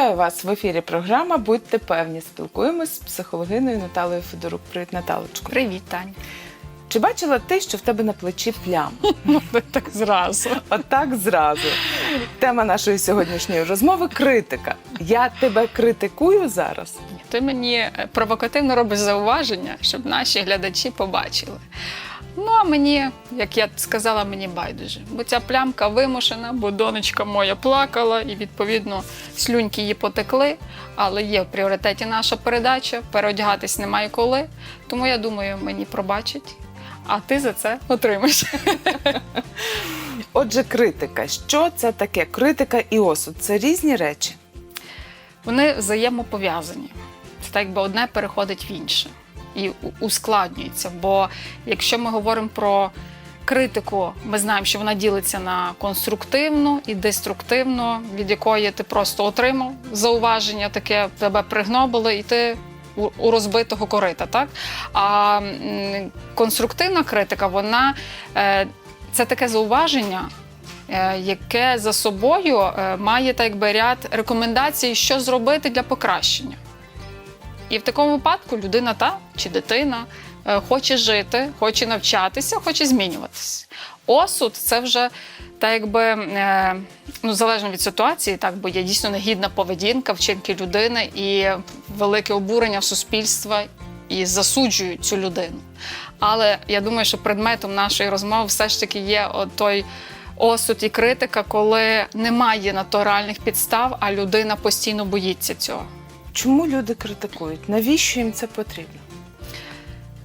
Вітаю вас в ефірі. Програма Будьте певні. Спілкуємось з психологиною Наталею Федорук. Привіт, Наталочко. Привіт, Тань. Чи бачила ти, що в тебе на плечі плям? Так зразу. Отак зразу. Тема нашої сьогоднішньої розмови критика. Я тебе критикую зараз. Ти мені провокативно робиш зауваження, щоб наші глядачі побачили. Ну, а мені, як я сказала, мені байдуже. Бо ця плямка вимушена, бо донечка моя плакала, і відповідно слюньки її потекли. Але є в пріоритеті наша передача, переодягатись немає коли. Тому я думаю, мені пробачать, а ти за це отримаєш. Отже, критика. Що це таке? Критика і осуд це різні речі. Вони взаємопов'язані. Це так, якби одне переходить в інше і ускладнюється. Бо якщо ми говоримо про критику, ми знаємо, що вона ділиться на конструктивну і деструктивну, від якої ти просто отримав зауваження, таке тебе пригнобили, і ти у, розбитого корита. Так? А конструктивна критика, вона е, це таке зауваження. е, Яке за собою е, має так якби ряд рекомендацій, що зробити для покращення. І в такому випадку людина та чи дитина е, хоче жити, хоче навчатися, хоче змінюватися. Осуд це вже так якби е, ну, залежно від ситуації, так бо є дійсно негідна поведінка, вчинки людини і велике обурення суспільства і засуджують цю людину. Але я думаю, що предметом нашої розмови все ж таки є той осуд і критика, коли немає на то реальних підстав, а людина постійно боїться цього. Чому люди критикують? Навіщо їм це потрібно?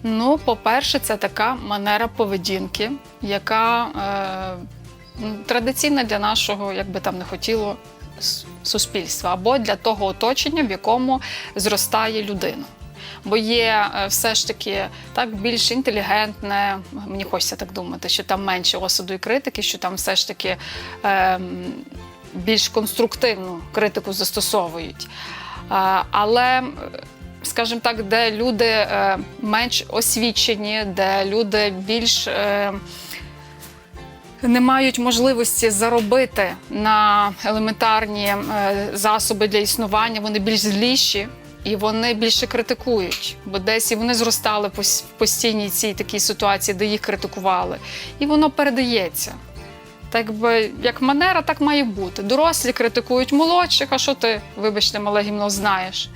Ну, по-перше, це така манера поведінки, яка е, традиційна для нашого, як би там не хотіло, суспільства, або для того оточення, в якому зростає людина. Бо є е, все ж таки так більш інтелігентне, мені хочеться так думати, що там менше осуду і критики, що там все ж таки е, більш конструктивну критику застосовують. Але скажімо так, де люди е, менш освічені, де люди більш е, не мають можливості заробити на елементарні е, засоби для існування, вони більш зліші. І вони більше критикують, бо десь і вони зростали в постійній цій такій ситуації, де їх критикували. І воно передається. Так би, як манера, так має бути. Дорослі критикують молодших, а що ти, вибачте, мале гімно, знаєш?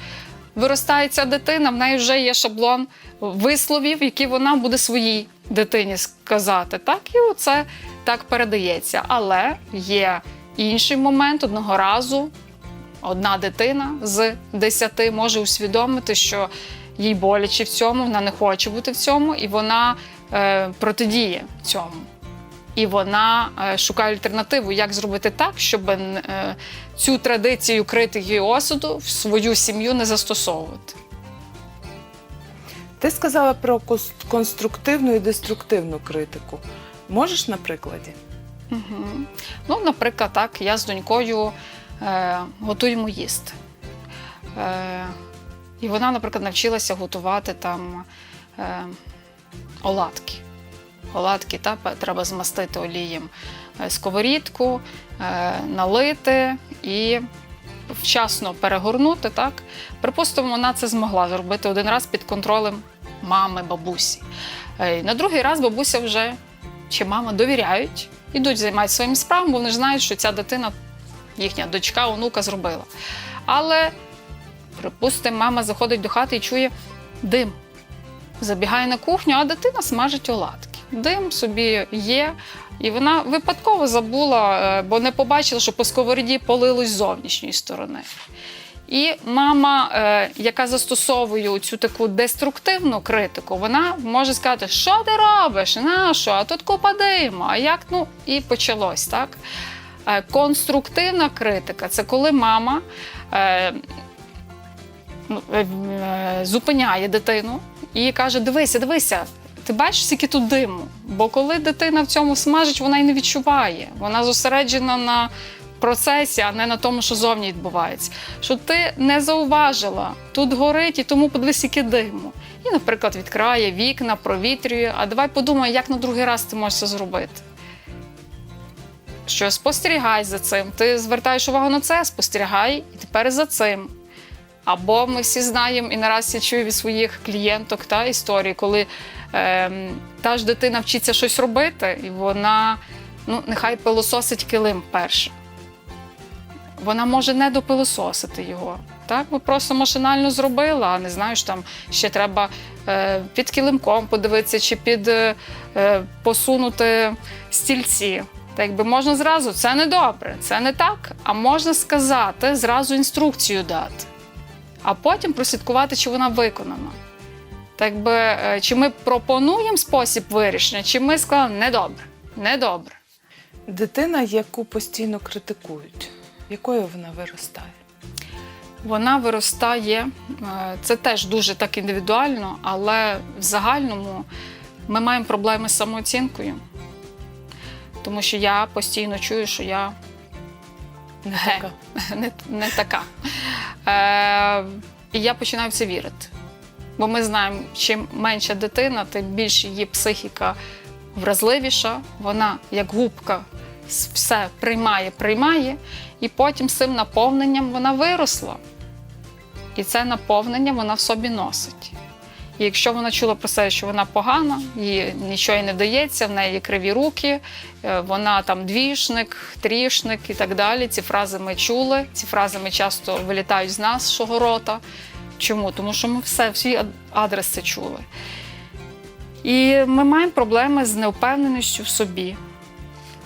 Виростає ця дитина, в неї вже є шаблон висловів, які вона буде своїй дитині сказати. Так, і оце так передається. Але є інший момент одного разу. Одна дитина з десяти може усвідомити, що їй боляче в цьому, вона не хоче бути в цьому, і вона е, протидіє цьому. І вона е, шукає альтернативу, як зробити так, щоб е, цю традицію критики і осуду в свою сім'ю не застосовувати. Ти сказала про конструктивну і деструктивну критику. Можеш на прикладі? Угу. Ну, наприклад, так, я з донькою е, готуємо їсти. Е, і вона, наприклад, навчилася готувати там е, оладки. Оладки та, треба змастити олієм е, сковорідку, е, налити і вчасно перегорнути. Так? Припустимо, вона це змогла зробити один раз під контролем мами, бабусі. Е, на другий раз бабуся вже чи мама довіряють, ідуть займатися своїм справами, бо вони ж знають, що ця дитина, їхня дочка, онука зробила. Але, припустимо, мама заходить до хати і чує дим. Забігає на кухню, а дитина смажить оладки. Дим собі є, і вона випадково забула, е, бо не побачила, що по сковороді полилось з зовнішньої сторони. І мама, е, яка застосовує цю таку деструктивну критику, вона може сказати, що ти робиш, на а тут купа диму, а як? Ну і почалось так. Е, Конструктивна критика це коли мама ну, зупиняє дитину і каже: Дивися, дивися, ти бачиш, скільки тут диму. Бо коли дитина в цьому смажить, вона й не відчуває. Вона зосереджена на процесі, а не на тому, що зовні відбувається. Що ти не зауважила, тут горить, і тому подивись, скільки диму. І, наприклад, відкрає вікна, провітрює. А давай подумай, як на другий раз ти можеш це зробити. що спостерігай за цим. Ти звертаєш увагу на це, спостерігай і тепер за цим. Або ми всі знаємо, і наразі я чую від своїх клієнток та історії, коли та ж дитина вчиться щось робити, і вона ну, нехай пилососить килим перше. Вона може не допилососити його. Так, бо просто машинально зробила, а не знаю, що там ще треба е, під килимком подивитися чи під е, е, посунути стільці. Так якби можна зразу, це не добре, це не так. А можна сказати, зразу інструкцію дати, а потім прослідкувати, чи вона виконана. Так би, е, чи ми пропонуємо спосіб вирішення, чи ми сказали недобре, недобре. Дитина, яку постійно критикують, якою вона виростає? Вона виростає, е, це теж дуже так індивідуально, але в загальному ми маємо проблеми з самооцінкою. Тому що я постійно чую, що я Не така. не, не така. Е, і я починаю в це вірити. Бо ми знаємо, чим менша дитина, тим більше її психіка вразливіша, вона як губка все приймає, приймає, і потім з цим наповненням вона виросла. І це наповнення вона в собі носить. І якщо вона чула про себе, що вона погана, їй нічого їй не вдається, в неї криві руки, е, вона там двішник, трішник і так далі. Ці фрази ми чули, ці фрази ми часто вилітають з нашого рота. Чому? Тому що ми все, всі ад- адрес це чули. І ми маємо проблеми з невпевненістю в собі.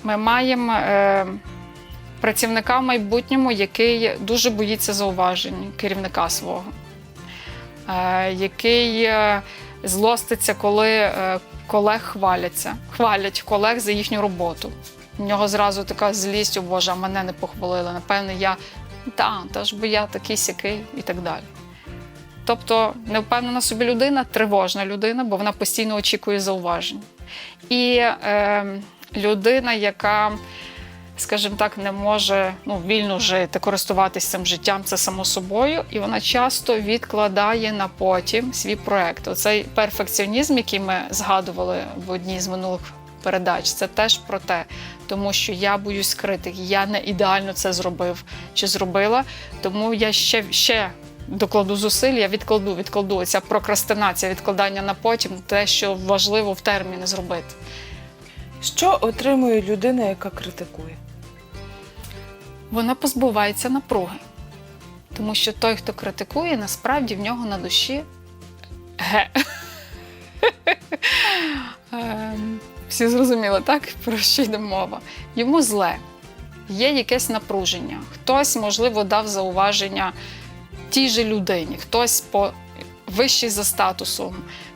Ми маємо е, працівника в майбутньому, який дуже боїться зауважень керівника свого, е, який е, злоститься, коли е, колег хваляться, хвалять колег за їхню роботу. У нього зразу така злість, о Боже, а мене не похвалили. Напевне, я та, та ж бо я такий сякий і так далі. Тобто невпевнена собі людина, тривожна людина, бо вона постійно очікує зауважень. І е, людина, яка, скажімо так, не може ну, вільно жити, користуватися цим життям, це само собою, і вона часто відкладає на потім свій проект. Оцей перфекціонізм, який ми згадували в одній з минулих передач, це теж про те, тому що я боюсь критики, я не ідеально це зробив чи зробила, тому я ще, ще докладу зусиль, я відкладу, відкладу. Ця прокрастинація, відкладання на потім, те, що важливо в терміни зробити. Що отримує людина, яка критикує? Вона позбувається напруги. Тому що той, хто критикує, насправді в нього на душі ге. Ем, Всі зрозуміли, так? Про що йде мова? Йому зле, є якесь напруження. Хтось, можливо, дав зауваження тій же людині, хтось по вищий за статусом,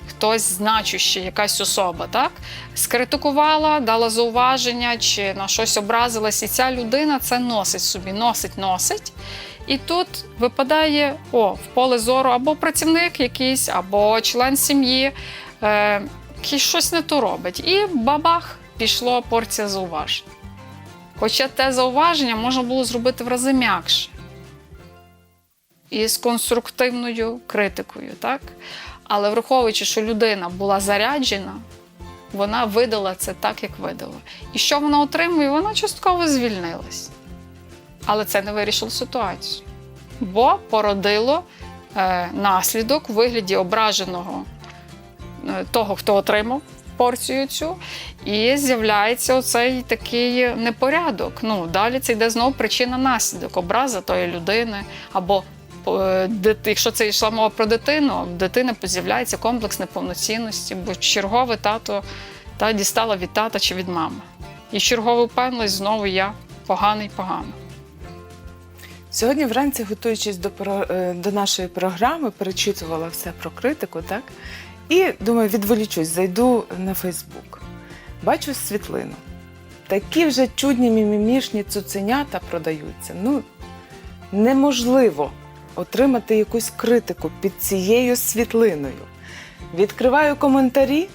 хтось значущий, якась особа, так? Скритикувала, дала зауваження чи на щось образилась, і ця людина це носить собі, носить, носить. І тут випадає о, в поле зору або працівник якийсь, або член сім'ї, е, який щось не то робить. І бабах пішло порція зауважень. Хоча те зауваження можна було зробити в рази м'якше. І з конструктивною критикою, так? Але враховуючи, що людина була заряджена, вона видала це так, як видала. І що вона отримує? Вона частково звільнилась. Але це не вирішило ситуацію. Бо породило е, наслідок у вигляді ображеного е, того, хто отримав порцію цю, і з'являється оцей такий непорядок. Ну, далі це йде знову причина-наслідок, образа тої людини або якщо це йшла мова про дитину, в дитини з'являється комплекс неповноцінності, бо чергове тато та дістала від тата чи від мами. І чергово впевнилась, знову я поганий погано. Сьогодні вранці, готуючись до, е, до нашої програми, перечитувала все про критику, так? І думаю, відволічусь, зайду на Фейсбук. Бачу світлину. Такі вже чудні мімімішні цуценята продаються. Ну, неможливо отримати якусь критику під цією світлиною. Відкриваю коментарі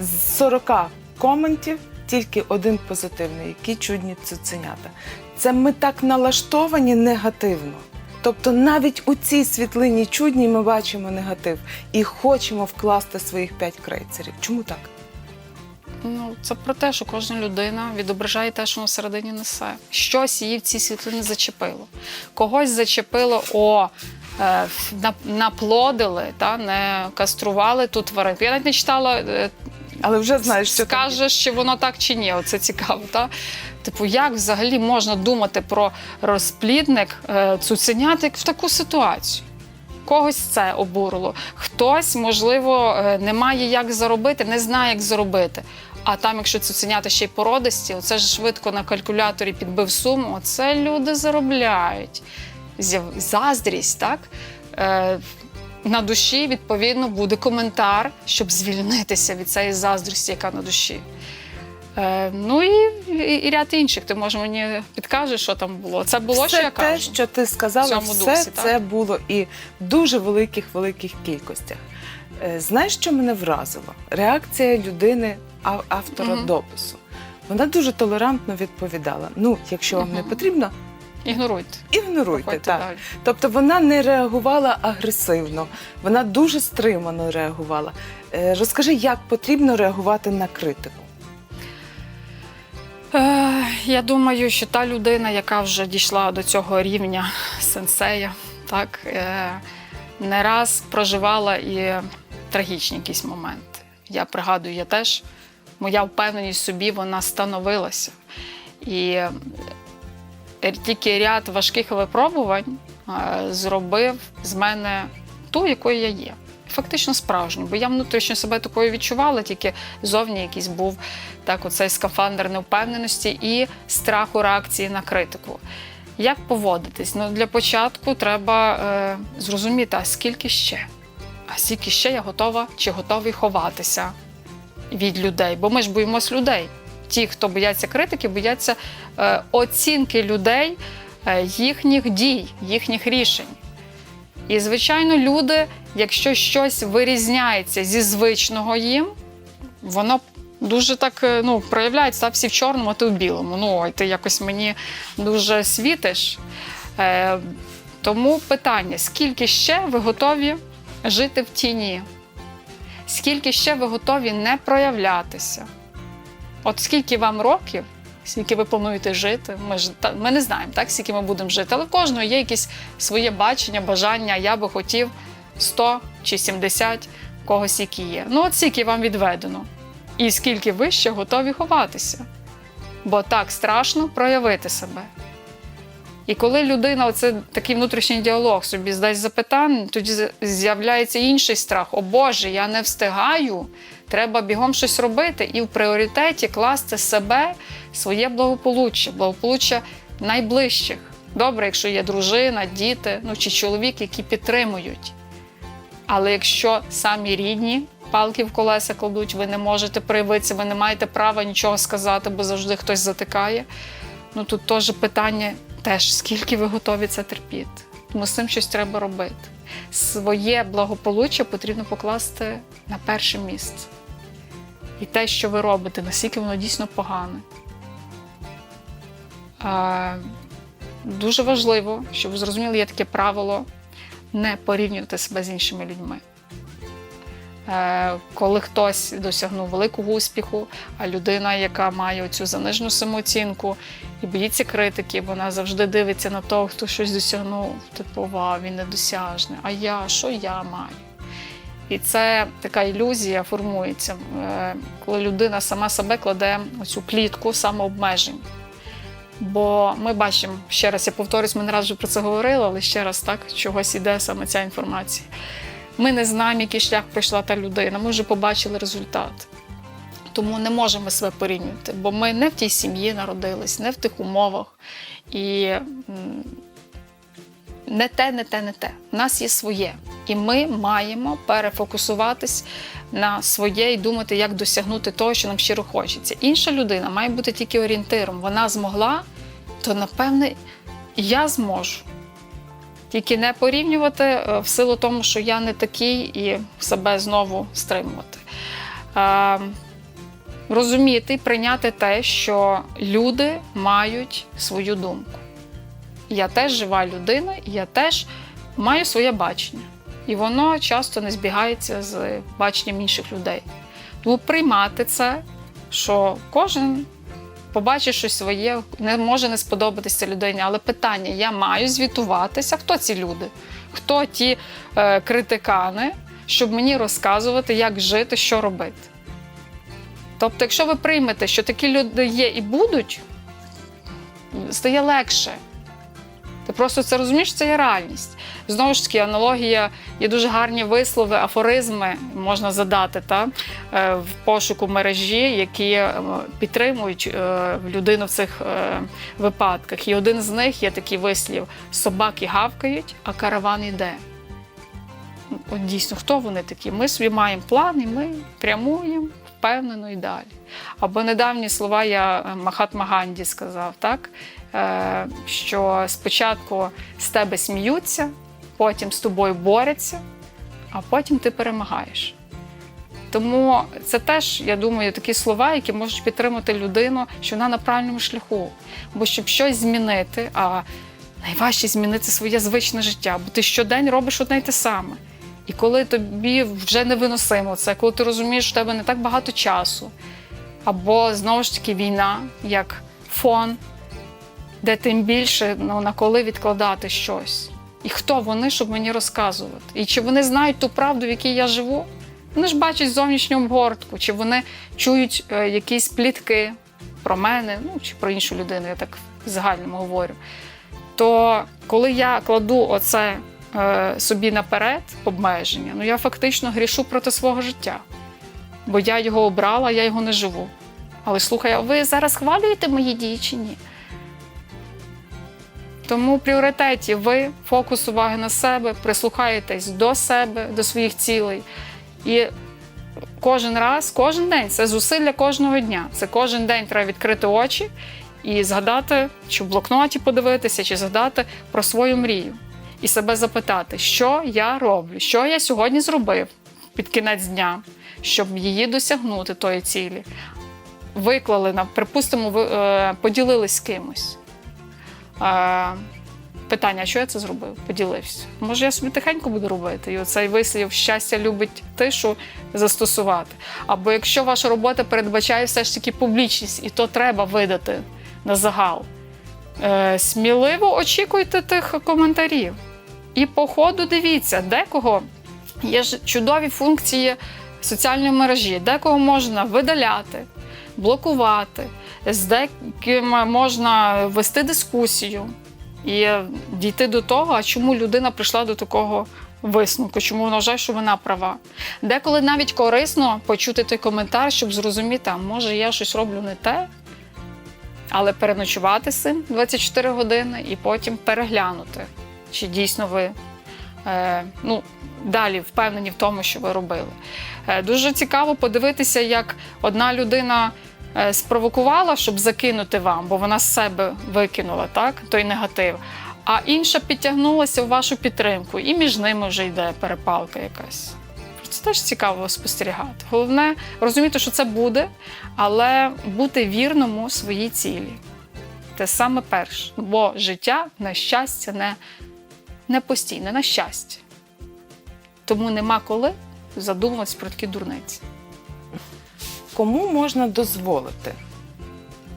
з 40 коментів, тільки один позитивний, які чудні цуценята. Це ми так налаштовані негативно. Тобто навіть у цій світлині чудній ми бачимо негатив і хочемо вкласти своїх п'ять крейцерів. Чому так? Ну, це про те, що кожна людина відображає те, що вона всередині несе. Щось її в цій світлині зачепило. Когось зачепило, о, е, наплодили, та, не кастрували ту тваринку. Я навіть не читала е, Але вже знаєш, що скажеш, чи воно так чи ні. Оце цікаво. Та? Типу, як взагалі можна думати про розплідник е, цуценят як в таку ситуацію? Когось це обурило. Хтось, можливо, не має як заробити, не знає, як заробити. А там, якщо цуценята ще й породисті, оце ж швидко на калькуляторі підбив суму. Оце люди заробляють. Заздрість, так? Е, на душі, відповідно, буде коментар, щоб звільнитися від цієї заздрості, яка на душі. Е, ну і, і, і ряд інших. Ти може мені підкажеш, що там було. Це було, все що я те, що ти сказала, все дусі, так? це було і в дуже великих великих кількостях. Е, Знаєш, що мене вразило? Реакція людини, а- автора Мгм. допису. Вона дуже толерантно відповідала: ну, якщо вам не Мгм. потрібно, Ігноруйте. ігноруйте. Так. далі. Тобто вона не реагувала агресивно, вона дуже стримано реагувала. Е, Розкажи, як потрібно реагувати на критику? Е, я думаю, що та людина, яка вже дійшла до цього рівня сенсея, так, е, не раз проживала і трагічні якісь моменти. Я пригадую, я теж, моя впевненість в собі вона становилася. І е, тільки ряд важких випробувань е, зробив з мене ту, якою я є. Фактично справжню, бо я внутрішньо себе такою відчувала, тільки зовні якийсь був так, оцей скафандр невпевненості і страху реакції на критику. Як поводитись? Ну, для початку треба е, зрозуміти, а скільки ще? А скільки ще я готова чи готовий ховатися від людей? Бо ми ж боїмось людей. Ті, хто бояться критики, бояться е, оцінки людей, е, їхніх дій, їхніх рішень. І, звичайно, люди, якщо щось вирізняється зі звичного їм, воно дуже так е, ну, проявляється, та всі в чорному, а ти в білому. Ну, ой, ти якось мені дуже світиш. Е, тому питання: скільки ще ви готові жити в тіні? Скільки ще ви готові не проявлятися? От скільки вам років, скільки ви плануєте жити? Ми ж ми не знаємо, так, скільки ми будемо жити, але в кожного є якесь своє бачення, бажання. Я би хотів 100 чи 70, когось які є. Ну, от скільки вам відведено, і скільки ви ще готові ховатися. Бо так страшно проявити себе. І коли людина, оце такий внутрішній діалог собі здасть запитання, тоді з'являється інший страх: о Боже, я не встигаю, треба бігом щось робити і в пріоритеті класти себе, своє благополуччя, благополуччя найближчих. Добре, якщо є дружина, діти, ну чи чоловік, які підтримують. Але якщо самі рідні палки в колеса кладуть, ви не можете проявитися, ви не маєте права нічого сказати, бо завжди хтось затикає. Ну тут теж питання теж, скільки ви готові це терпіти. Тому з цим щось треба робити. Своє благополуччя потрібно покласти на перше місце. І те, що ви робите, наскільки воно дійсно погане. Е, дуже важливо, щоб ви зрозуміли, є таке правило не порівнювати себе з іншими людьми. Е, Коли хтось досягнув великого успіху, а людина, яка має цю занижену самооцінку і боїться критики, вона завжди дивиться на того, хто щось досягнув. Типу, вау, він недосяжний. А я, що я маю? І це така ілюзія формується, е, коли людина сама себе кладе у цю клітку самообмежень. Бо ми бачимо, ще раз я повторюсь, ми не раз вже про це говорили, але ще раз так чогось іде саме ця інформація. Ми не знаємо, який шлях пройшла та людина, ми вже побачили результат. Тому не можемо себе порівнювати, бо ми не в тій сім'ї народились, не в тих умовах. І не те, не те, не те. У нас є своє. І ми маємо перефокусуватись на своє і думати, як досягнути того, що нам щиро хочеться. Інша людина має бути тільки орієнтиром. Вона змогла, то напевне я зможу. Тільки не порівнювати е, в силу тому, що я не такий, і себе знову стримувати. Е, розуміти і прийняти те, що люди мають свою думку. Я теж жива людина, і я теж маю своє бачення. І воно часто не збігається з баченням інших людей. Тому приймати це, що кожен побачить щось своє, не може не сподобатися людині. Але питання: я маю звітуватися. Хто ці люди? Хто ті е, критикани, щоб мені розказувати, як жити, що робити? Тобто, якщо ви приймете, що такі люди є і будуть, стає легше. Ти просто це розумієш, це є реальність. Знову ж таки, аналогія, є дуже гарні вислови, афоризми можна задати та, е, в пошуку мережі, які е, підтримують е, людину в цих випадках. І один з них є такий вислів: собаки гавкають, а караван йде. От дійсно, хто вони такі? Ми собі маємо план, і ми прямуємо впевнено і далі. Або недавні слова я Махатма Ганді сказав, так? Е, що спочатку з тебе сміються, потім з тобою борються, а потім ти перемагаєш. Тому це теж, я думаю, такі слова, які можуть підтримати людину, що вона на правильному шляху. Бо щоб щось змінити, а найважче змінити своє звичне життя, бо ти щодень робиш одне й те саме. І коли тобі вже невиносимо це, коли ти розумієш, що в тебе не так багато часу, або знову ж таки війна, як фон, де тим більше ну, на коли відкладати щось. І хто вони, щоб мені розказувати? І чи вони знають ту правду, в якій я живу? Вони ж бачать зовнішню обгортку, чи вони чують е, якісь плітки про мене, ну чи про іншу людину, я так загальному говорю. То коли я кладу оце е, собі наперед обмеження, ну я фактично грішу проти свого життя. Бо я його обрала, я його не живу. Але слухай, а ви зараз хвалюєте мої дії чи ні? Тому в пріоритеті ви фокус уваги на себе, прислухаєтесь до себе, до своїх цілей. І кожен раз, кожен день це зусилля кожного дня. Це кожен день треба відкрити очі і згадати, чи в блокноті подивитися, чи згадати про свою мрію. І себе запитати, що я роблю, що я сьогодні зробив під кінець дня, щоб її досягнути тої цілі. Виклали на, припустимо, ви е, поділились з кимось. Питання, що я це зробив? Поділився. Може, я собі тихенько буду робити. І оцей вислів щастя любить тишу застосувати. Або якщо ваша робота передбачає все ж таки публічність, і то треба видати на загал. Е, сміливо очікуйте тих коментарів. І по ходу дивіться, декого є ж чудові функції соціальної мережі, декого можна видаляти, блокувати, з деким можна вести дискусію і дійти до того, а чому людина прийшла до такого висновку, чому вона вважає, що вона права. Деколи навіть корисно почути той коментар, щоб зрозуміти, а може я щось роблю не те, але переночувати з цим 24 години і потім переглянути, чи дійсно ви е, ну, далі впевнені в тому, що ви робили. Е, дуже цікаво подивитися, як одна людина е, спровокувала, щоб закинути вам, бо вона з себе викинула так, той негатив. А інша підтягнулася в вашу підтримку, і між ними вже йде перепалка якась. Це теж цікаво спостерігати. Головне розуміти, що це буде, але бути вірному своїй цілі. Це саме перше. Бо життя, на щастя, не, не постійне, на щастя. Тому нема коли задумуватись про такі дурниці. Кому можна дозволити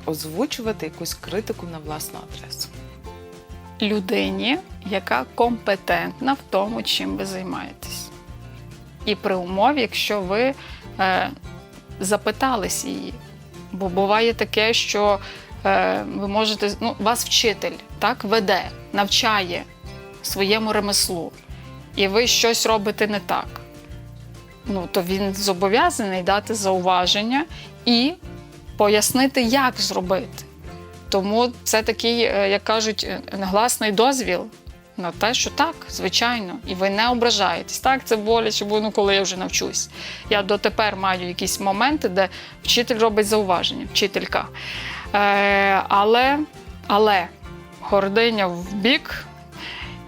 озвучувати якусь критику на власну адресу? Людині, яка компетентна в тому, чим ви займаєтесь. І при умові, якщо ви е, запитались її. Бо буває таке, що е, ви можете, ну, вас вчитель так веде, навчає своєму ремеслу, і ви щось робите не так. Ну, то він зобов'язаний дати зауваження і пояснити, як зробити. Тому це такий, е, як кажуть, негласний дозвіл на те, що так, звичайно, і ви не ображаєтесь. Так, це боляче, бо ну коли я вже навчусь. Я дотепер маю якісь моменти, де вчитель робить зауваження, вчителька. Е, але, але гординя в бік.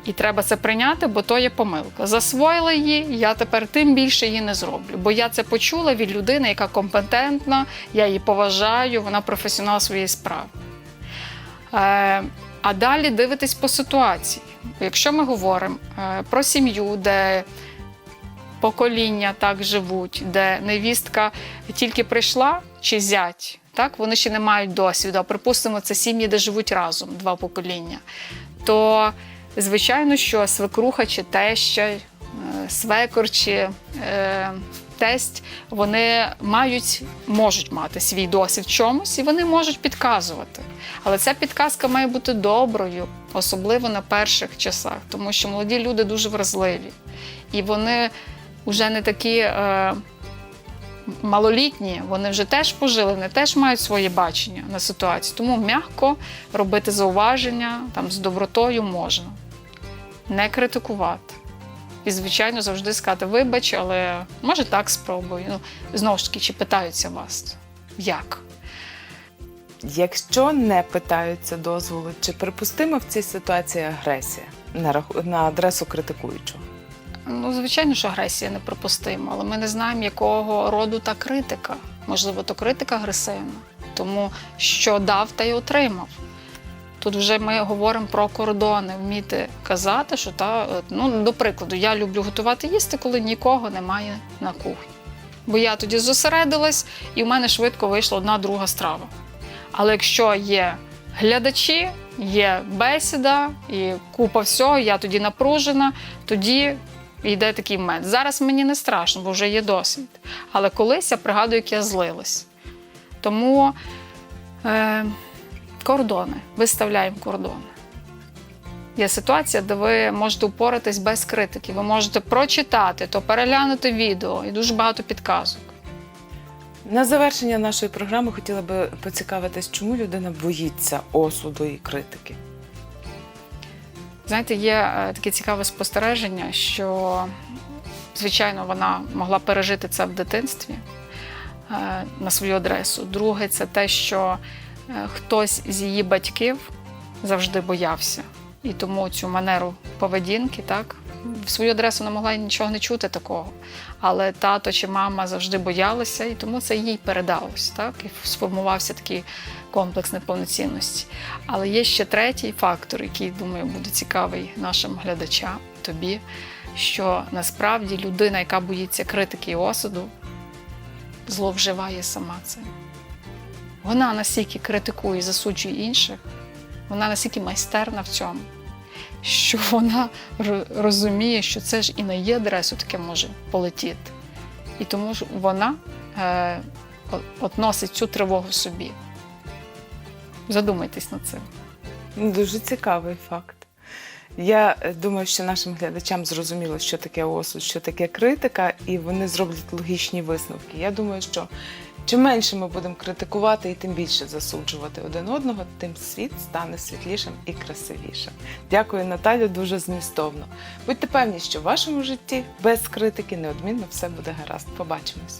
І треба це прийняти, бо то є помилка. Засвоїла її, я тепер тим більше її не зроблю. Бо я це почула від людини, яка компетентна, я її поважаю, вона професіонал своєї справи. Е, а далі дивитись по ситуації. Якщо ми говоримо е, про сім'ю, де покоління так живуть, де невістка тільки прийшла чи зять, так, вони ще не мають досвіду, припустимо, це сім'ї, де живуть разом два покоління, то звичайно, що свекруха чи теща, е, свекор чи е, тесть, вони мають, можуть мати свій досвід в чомусь, і вони можуть підказувати. Але ця підказка має бути доброю, особливо на перших часах, тому що молоді люди дуже вразливі. І вони вже не такі е, малолітні, вони вже теж пожили, вони теж мають своє бачення на ситуацію. Тому м'яко робити зауваження там, з добротою можна, не критикувати. І, звичайно, завжди сказати, вибач, але може так спробую. Ну, знову ж таки, чи питаються вас, як? Якщо не питаються дозволу, чи припустима в цій ситуації агресія на, раху- на адресу критикуючого? Ну, звичайно, що агресія неприпустима, але ми не знаємо, якого роду та критика. Можливо, то критика агресивна. Тому що дав, та й отримав. Тут вже ми говоримо про кордони, вміти казати, що та, ну, до прикладу, я люблю готувати їсти, коли нікого немає на кухні. Бо я тоді зосередилась, і в мене швидко вийшла одна друга страва. Але якщо є глядачі, є бесіда і купа всього, я тоді напружена, тоді йде такий момент. Зараз мені не страшно, бо вже є досвід. Але колись я пригадую, як я злилась. Тому е, кордони, виставляємо кордони. Є ситуація, де ви можете упоратись без критики. Ви можете прочитати, то переглянути відео і дуже багато підказок. На завершення нашої програми хотіла би поцікавитись, чому людина боїться осуду і критики. Знаєте, є е, таке цікаве спостереження, що, звичайно, вона могла пережити це в дитинстві е, на свою адресу. Друге, це те, що хтось з її батьків завжди боявся. І тому цю манеру поведінки, так, в свою адресу не могла нічого не чути такого. Але тато чи мама завжди боялися, і тому це їй передалось, так, і сформувався такий комплекс неповноцінності. Але є ще третій фактор, який, думаю, буде цікавий нашим глядачам, тобі, що насправді людина, яка боїться критики і осуду, зловживає сама цим. Вона настільки критикує і засуджує інших, вона настільки майстерна в цьому, що вона розуміє, що це ж і на її адресу таке може полетіти. І тому ж вона е, от- носить цю тривогу собі. Задумайтесь над цим. Дуже цікавий факт. Я е, думаю, що нашим глядачам зрозуміло, що таке осуд, що таке критика, і вони зроблять логічні висновки. Я думаю, що чим менше ми будемо критикувати і тим більше засуджувати один одного, тим світ стане світлішим і красивішим. Дякую, Наталю, дуже змістовно. Будьте певні, що в вашому житті без критики неодмінно все буде гаразд. Побачимось.